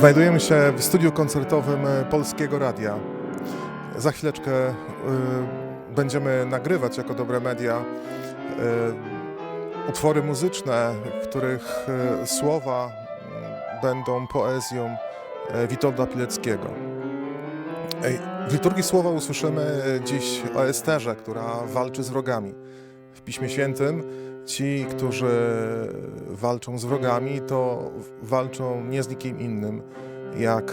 Znajdujemy się w studiu koncertowym e, Polskiego Radia. Za chwileczkę y, będziemy nagrywać jako dobre media y, utwory muzyczne, których słowa będą poezją Witolda Pileckiego. W liturgii słowa usłyszymy dziś o Esterze, która walczy z wrogami. W Piśmie Świętym ci, którzy walczą z wrogami, to walczą nie z nikim innym, jak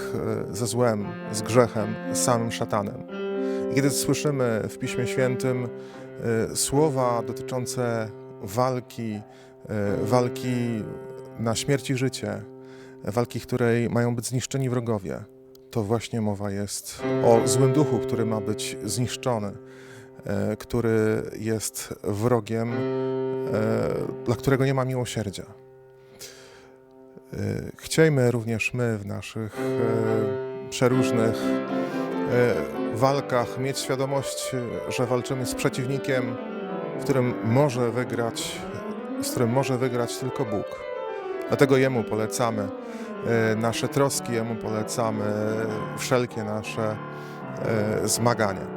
e, ze złem, z grzechem, z samym szatanem. I kiedy słyszymy w Piśmie Świętym e, słowa dotyczące walki, e, walki na śmierć i życie, walki, której mają być zniszczeni wrogowie, to właśnie mowa jest o złym duchu, który ma być zniszczony, który jest wrogiem, e, dla którego nie ma miłosierdzia. E, Chciejmy również my w naszych e, przeróżnych e, walkach mieć świadomość, e, że walczymy z przeciwnikiem, w którym może wygrać, z którym może wygrać tylko Bóg. Dlatego Jemu polecamy e, nasze troski, Jemu polecamy wszelkie nasze e, zmagania.